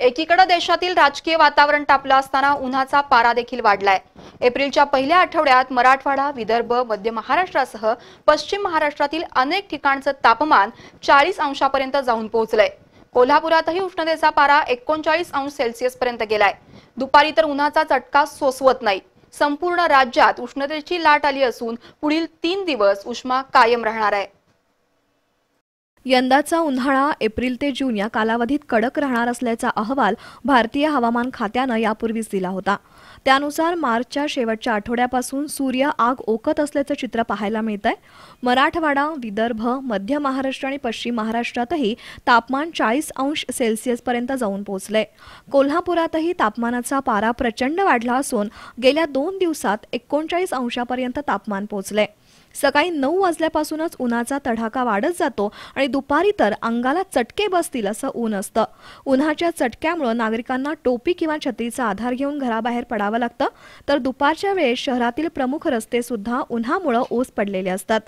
एकीकडे देशातील राजकीय वातावरण तापलं असताना उन्हाचा पारा देखील वाढलाय. एप्रिलच्या पहिल्या आठवड्यात मराठवाडा विदर्भ मध्य महाराष्ट्रासह पश्चिम महाराष्ट्रातील अनेक ठिकाणचं तापमान चाळीस अंशापर्यंत जाऊन पोहोचलंय. कोल्हापुरातही उष्णतेचा पारा एकोणचाळीस अंश सेल्सिअस पर्यंत गेलाय. दुपारी तर उन्हाचा चटका सोसवत नाही. संपूर्ण राज्यात उष्णतेची लाट आली असून पुढील तीन दिवस उष्मा कायम राहणार आहे. यंदाचा उन्हाळा एप्रिल ते जून या कालावधीत कडक राहणार असल्याचा अहवाल भारतीय हवामान खात्यानं यापूर्वीच दिला होता. त्यानुसार मार्चच्या शेवटच्या आठवड्यापासून सूर्य आग ओकत असल्याचं चित्र पाहायला मिळत आहे मराठवाडा विदर्भ मध्य महाराष्ट्र आणि पश्चिम महाराष्ट्रातही तापमान चाळीस अंश सेल्सिअसपर्यंत जाऊन पोहोचलंय. कोल्हापुरातही तापमानाचा पारा प्रचंड वाढला असून गेल्या दोन दिवसात एकोणचाळीस अंशापर्यंत तापमान पोहोचलंय. सकाळी नऊ वाजल्यापासूनच उन्हाचा तडाखा वाढत जातो आणि दुपारी तर अंगाला चटके बसतील असं ऊन असतं. उन्हाच्या चटक्यामुळं नागरिकांना टोपी किंवा छत्रीचा आधार घेऊन घराबाहेर पडावं लागतं. तर दुपारच्या वेळेस शहरातील प्रमुख रस्ते सुद्धा उन्हामुळं ओस पडलेले असतात.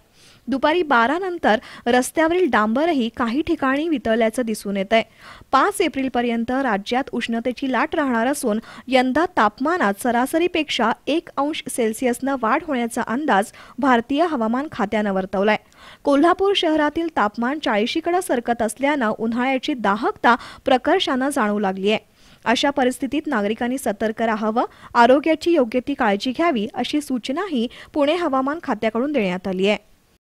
दुपारी बारा नंतर रस्त्यावरील डांबरही काही ठिकाणी वितळल्याचं दिसून येत आहे पाच एप्रिलपर्यंत राज्यात उष्णतेची लाट राहणार असून यंदा तापमानात सरासरीपेक्षा एक अंश सेल्सिअसनं वाढ होण्याचा अंदाज भारतीय हवामान खात्यानं वर्तवलाय. कोल्हापूर शहरातील तापमान चाळीशीकडे सरकत असल्यानं उन्हाळ्याची दाहकता प्रकर्षानं जाणवू लागली आहे अशा परिस्थितीत नागरिकांनी सतर्क राहावं आरोग्याची योग्य ती काळजी घ्यावी अशी सूचनाही पुणे हवामान खात्याकडून देण्यात आली आहे